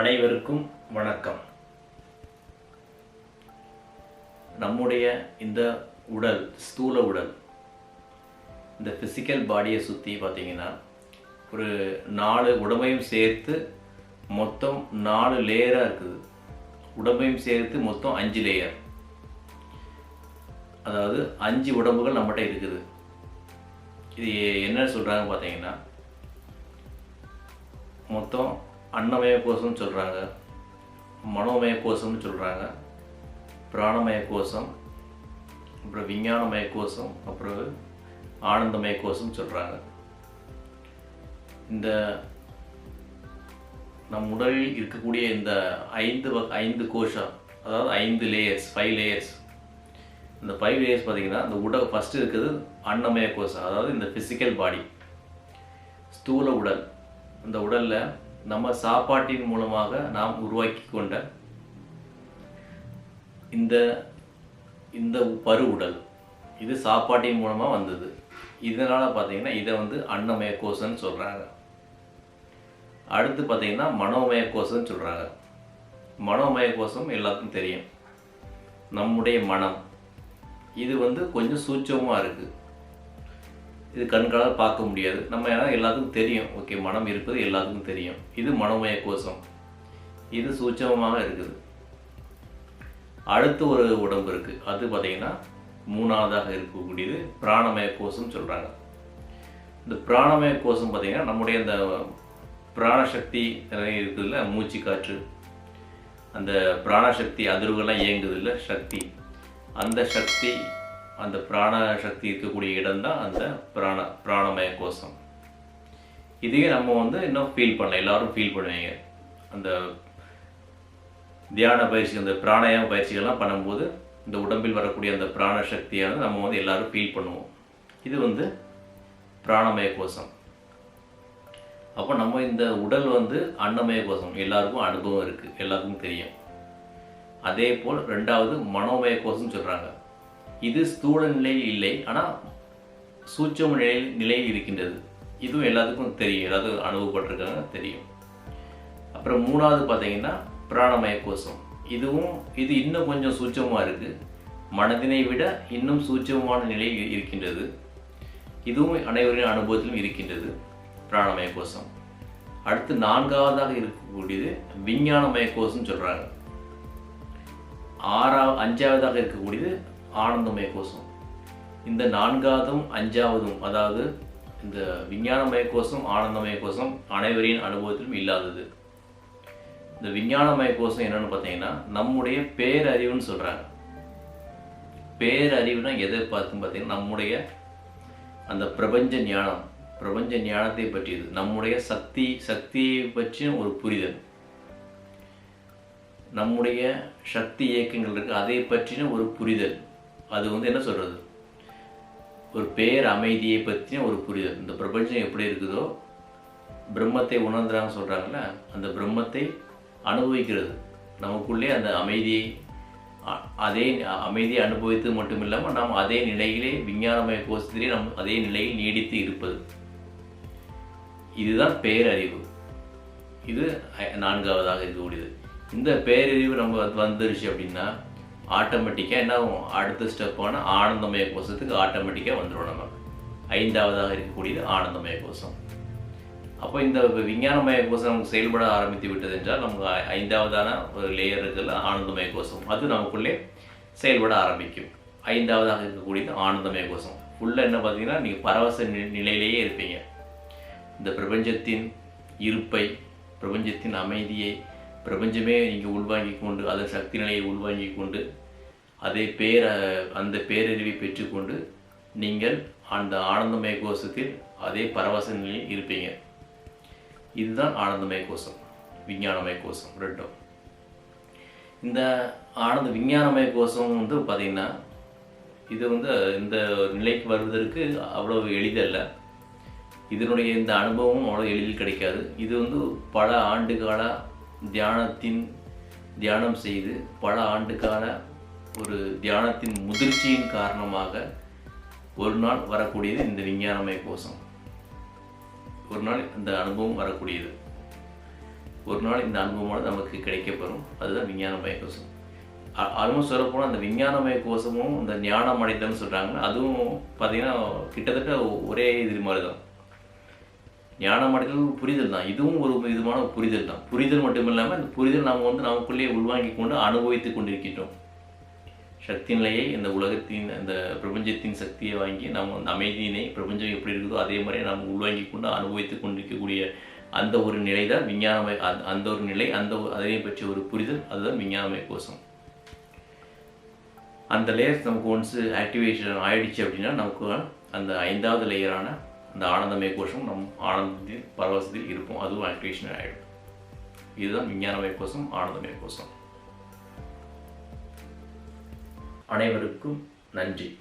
அனைவருக்கும் வணக்கம். நம்முடைய இந்த உடல் ஸ்தூல உடல் இந்த ஃபிசிக்கல் பாடியை சுற்றி பார்த்தீங்கன்னா ஒரு நாலு உடம்பையும் சேர்த்து மொத்தம் நாலு லேயராக இருக்குது. உடம்பையும் சேர்த்து மொத்தம் அஞ்சு லேயர் அதாவது அஞ்சு உடம்புகள் நம்மகிட்ட இருக்குது. இது என்ன சொல்கிறாங்க பார்த்தீங்கன்னா மொத்தம் அன்னமய கோஷம்னு சொல்கிறாங்க மனோமய கோஷம்னு சொல்கிறாங்க பிராணமய கோஷம் அப்புறம் விஞ்ஞானமய கோஷம் அப்புறம் ஆனந்தமய கோஷம் சொல்கிறாங்க இந்த நம் உடலில் இருக்கக்கூடிய இந்த ஐந்து ஐந்து கோஷம் அதாவது ஐந்து லேயர்ஸ் ஃபைவ் லேயர்ஸ் இந்த ஃபைவ் லேயர்ஸ் பார்த்தீங்கன்னா இந்த உடல் ஃபஸ்ட்டு இருக்குது அன்னமய கோஷம் அதாவது இந்த ஃபிசிக்கல் பாடி ஸ்தூல உடல். இந்த உடலில் நம்ம சாப்பாட்டின் மூலமாக நாம் உருவாக்கி கொண்ட இந்த இந்த பரு உடல் இது சாப்பாட்டின் மூலமாக வந்தது. இதனால் பார்த்தீங்கன்னா இதை வந்து அன்னமய கோஷன்னு சொல்கிறாங்க அடுத்து பார்த்தீங்கன்னா மனோமய கோஷம்னு சொல்கிறாங்க மனோமய கோஷம் எல்லாத்துக்கும் தெரியும். நம்முடைய மனம். இது வந்து கொஞ்சம் சூட்சமாக இருக்குது இது கண்களால் பார்க்க முடியாது. நம்ம ஏன்னா எல்லாத்துக்கும் தெரியும். ஓகே மனம் இருப்பது எல்லாத்துக்கும் தெரியும். இது மனோமய கோஷம். இது சூட்சமமாக இருக்குது. அடுத்து ஒரு உடம்பு இருக்குது அது பார்த்தீங்கன்னா மூணாவதாக இருக்கக்கூடியது பிராணமய கோஷம் சொல்கிறாங்க இந்த பிராணமய கோஷம் பார்த்தீங்கன்னா நம்முடைய இந்த பிராணசக்தி நிறைய இருக்குதுல்ல? மூச்சு காற்று. அந்த பிராணசக்தி அதிர்வுகள்லாம் இயங்குது இல்லை சக்தி. அந்த சக்தி அந்த பிராண சக்தி இருக்கக்கூடிய இடம் தான் அந்த பிராண பிராணமய கோஷம். இதையே நம்ம வந்து இன்னும் ஃபீல் பண்ணலாம். எல்லாரும் ஃபீல் பண்ணுவீங்க. அந்த தியான பயிற்சி அந்த பிராணாயாம பயிற்சிகள்லாம் பண்ணும்போது இந்த உடம்பில் வரக்கூடிய அந்த பிராண சக்தியானது நம்ம வந்து எல்லாரும் ஃபீல் பண்ணுவோம். இது வந்து பிராணமய கோஷம். அப்போ நம்ம இந்த உடல் வந்து அன்னமய கோஷம். எல்லாருக்கும் அனுபவம் இருக்குது எல்லாருக்கும் தெரியும். அதே போல் ரெண்டாவது மனோமய கோஷம் சொல்கிறாங்க இது ஸ்தூல நிலையில் இல்லை ஆனால் சூட்சம நிலையில் நிலையில் இருக்கின்றது. இதுவும் எல்லாத்துக்கும் தெரியும் எல்லாத்துக்கும் அனுபவப்பட்டிருக்காங்க தெரியும். அப்புறம் மூணாவது பார்த்தீங்கன்னா பிராணமய கோஷம். இதுவும் இது இன்னும் கொஞ்சம் சூட்சமாக இருக்குது மனதினை விட இன்னும் சூட்சமான நிலையில் இருக்கின்றது. இதுவும் அனைவரின் அனுபவத்திலும் இருக்கின்றது பிராணமய கோஷம். அடுத்து நான்காவதாக இருக்கக்கூடியது விஞ்ஞானமய கோஷம் சொல்கிறாங்க ஆறாவது அஞ்சாவதாக இருக்கக்கூடியது ஆனந்தமய கோஷம் இந்த நான்காவதும் அஞ்சாவதும் அதாவது இந்த விஞ்ஞானமய கோஷம் ஆனந்தமய கோஷம் அனைவரின் அனுபவத்திலும் இல்லாதது. இந்த விஞ்ஞானமய கோஷம் என்னன்னு பார்த்தீங்கன்னா நம்முடைய பேரறிவுன்னு சொல்கிறாங்க பேரறிவுனா எதை பார்த்துன்னு பார்த்தீங்கன்னா நம்முடைய அந்த பிரபஞ்ச ஞானம் பிரபஞ்ச ஞானத்தை பற்றியது. நம்முடைய சக்தி சக்தியை பற்றிய ஒரு புரிதல். நம்முடைய சக்தி இயக்கங்கள் இருக்கு அதை பற்றின ஒரு புரிதல். அது வந்து என்ன சொல்கிறது ஒரு பேர் அமைதியை பற்றின ஒரு புரிதல். இந்த பிரபஞ்சம் எப்படி இருக்குதோ பிரம்மத்தை உணர்ந்துறாங்க சொல்கிறாங்கள அந்த பிரம்மத்தை அனுபவிக்கிறது. நமக்குள்ளே அந்த அமைதியை அதே அமைதியை அனுபவித்து மட்டும் இல்லாமல் நாம் அதே நிலையிலே விஞ்ஞானமய கோஷத்திலே நம் அதே நிலையில் நீடித்து இருப்பது. இதுதான் பேரறிவு. இது நான்காவதாக இருக்கக்கூடியது. இந்த பேரறிவு நம்ம வந்துருச்சு அப்படின்னா ஆட்டோமேட்டிக்காக என்ன ஆகும்? அடுத்த ஸ்டெப்பான ஆனந்தமய கோஷத்துக்கு ஆட்டோமேட்டிக்காக வந்துடும் நம்ம ஐந்தாவதாக இருக்கக்கூடியது ஆனந்தமய கோஷம் அப்போ இந்த விஞ்ஞானமய கோஷம் நமக்கு செயல்பட ஆரம்பித்து விட்டது என்றால் நமக்கு ஐந்தாவதான ஒரு லேயர் இருக்குல்ல ஆனந்தமய கோஷம் அது நமக்குள்ளே செயல்பட ஆரம்பிக்கும். ஐந்தாவதாக இருக்கக்கூடியது ஆனந்தமய கோஷம் ஃபுல்லாக என்ன பார்த்தீங்கன்னா நீங்கள் பரவச நி- நிலையிலேயே இருப்பீங்க. இந்த பிரபஞ்சத்தின் இருப்பை பிரபஞ்சத்தின் அமைதியை பிரபஞ்சமே நீங்கள் உள்வாங்கிக் கொண்டு அதன் சக்தி நிலையை உள்வாங்கிக் கொண்டு அதே பேர அந்த பேரறிவை பெற்றுக்கொண்டு நீங்கள் அந்த ஆனந்தமய கோஷத்தில் அதே பரவச நிலையில் இருப்பீங்க. இதுதான் ஆனந்தமய கோஷம் விஞ்ஞானமய கோஷம் ரெண்டும். இந்த ஆனந்த விஞ்ஞானமய கோஷம் வந்து பார்த்திங்கன்னா இது வந்து இந்த நிலைக்கு வருவதற்கு அவ்வளோ எளிதல்ல. இதனுடைய இந்த அனுபவமும் அவ்வளோ எளிதில் கிடைக்காது. இது வந்து பல ஆண்டுகால தியானத்தின் தியானம் செய்து பல ஆண்டுக்கான ஒரு தியானத்தின் முதிர்ச்சியின் காரணமாக ஒரு நாள் வரக்கூடியது இந்த விஞ்ஞானமய கோஷம். ஒரு நாள் இந்த அனுபவம் வரக்கூடியது. ஒரு நாள் இந்த அனுபவமானது நமக்கு கிடைக்கப்பெறும். அதுதான் விஞ்ஞானமய கோஷம். ஆல்மோஸ்ட் சொல்லப்போனால் அந்த விஞ்ஞானமய கோஷமும் இந்த ஞானம் அடைதல்னு சொல்கிறாங்க அதுவும் பார்த்திங்கன்னா கிட்டத்தட்ட ஒரே இது மாதிரி தான். ஞானம் அடைதல் புரிதல் தான். இதுவும் ஒரு விதமான புரிதல் தான். புரிதல் மட்டும் இல்லாமல் இந்த புரிதல் நாம் வந்து நமக்குள்ளேயே உள்வாங்கி கொண்டு அனுபவித்து கொண்டிருக்கின்றோம். சக்தி நிலையை இந்த உலகத்தின் இந்த பிரபஞ்சத்தின் சக்தியை வாங்கி நாம் அந்த அமைதியினை பிரபஞ்சம் எப்படி இருக்குதோ அதே மாதிரி நாம் உள்வாங்கி கொண்டு அனுபவித்து கொண்டிருக்கக்கூடிய அந்த ஒரு நிலை தான் விஞ்ஞானமய அந்த- அந்த ஒரு நிலை அந்த அதனை பற்றிய ஒரு புரிதல் அதுதான் விஞ்ஞானமய கோஷம். அந்த லேயர்ஸ் நமக்கு ஒன்ஸ் ஆக்டிவேஷன் ஆயிடுச்சு அப்படின்னா நமக்கு அந்த ஐந்தாவது லேயரான அந்த ஆனந்தமய கோஷம் நம் ஆனந்தத்தில் பரவசத்தில் இருப்போம். அதுவும் ஆக்டிவேஷன் ஆகிடும் இதுதான் விஞ்ஞானமய கோஷம் ஆனந்தமய கோஷம். அனைவருக்கும் நன்றி.